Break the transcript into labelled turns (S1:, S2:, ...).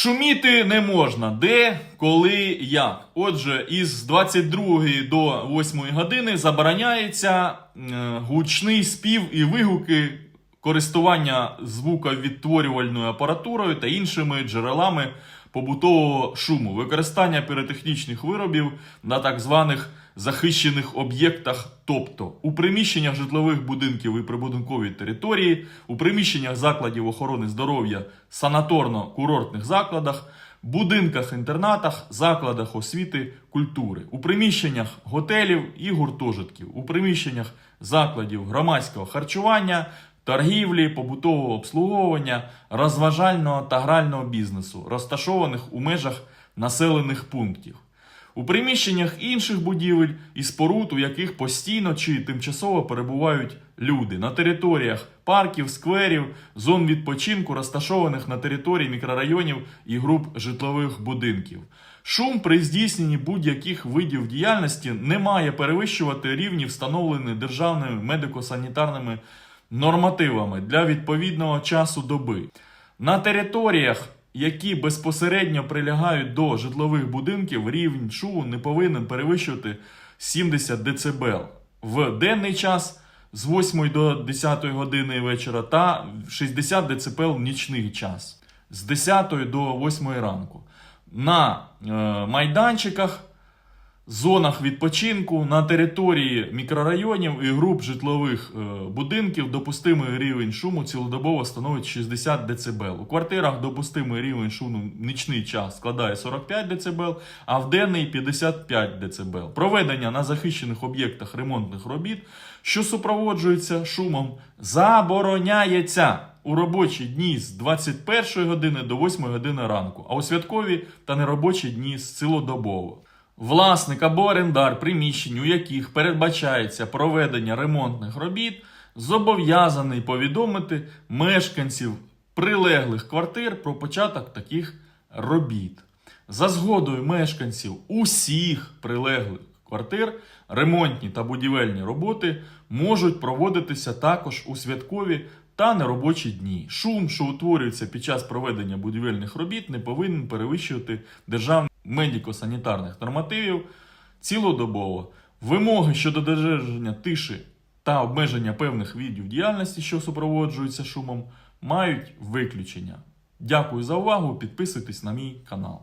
S1: Шуміти не можна. Де, коли, як. Отже, із 22 до 8 години забороняється е, гучний спів і вигуки користування звуковідтворювальною апаратурою та іншими джерелами побутового шуму, використання піротехнічних виробів на так званих захищених об'єктах, тобто у приміщеннях житлових будинків і прибудинковій території, у приміщеннях закладів охорони здоров'я, санаторно-курортних закладах, будинках, інтернатах, закладах освіти, культури, у приміщеннях готелів і гуртожитків, у приміщеннях закладів громадського харчування, торгівлі, побутового обслуговування, розважального та грального бізнесу, розташованих у межах населених пунктів. У приміщеннях інших будівель і споруд, у яких постійно чи тимчасово перебувають люди на територіях парків, скверів, зон відпочинку, розташованих на території мікрорайонів і груп житлових будинків. Шум при здійсненні будь-яких видів діяльності не має перевищувати рівні, встановлені державними медико-санітарними нормативами для відповідного часу доби. На територіях, які безпосередньо прилягають до житлових будинків, рівень шу не повинен перевищувати 70 дБ в денний час з 8 до 10 години вечора та 60 дБ в нічний час з 10 до 8 ранку. На е, майданчиках зонах відпочинку на території мікрорайонів і груп житлових е, будинків допустимий рівень шуму цілодобово становить 60 дБ. У квартирах допустимий рівень шуму нічний час складає 45 дБ, а в денний 55 дБ. Проведення на захищених об'єктах ремонтних робіт, що супроводжуються шумом, забороняється у робочі дні з 21 години до 8 години ранку, а у святкові та неробочі дні з цілодобово. Власник або орендар приміщень, у яких передбачається проведення ремонтних робіт, зобов'язаний повідомити мешканців прилеглих квартир про початок таких робіт. За згодою мешканців усіх прилеглих квартир ремонтні та будівельні роботи можуть проводитися також у святкові та неробочі дні. Шум, що утворюється під час проведення будівельних робіт, не повинен перевищувати державних медико-санітарних нормативів цілодобово. Вимоги щодо додержання тиші та обмеження певних видів діяльності, що супроводжуються шумом, мають виключення. Дякую за увагу. Підписуйтесь на мій канал.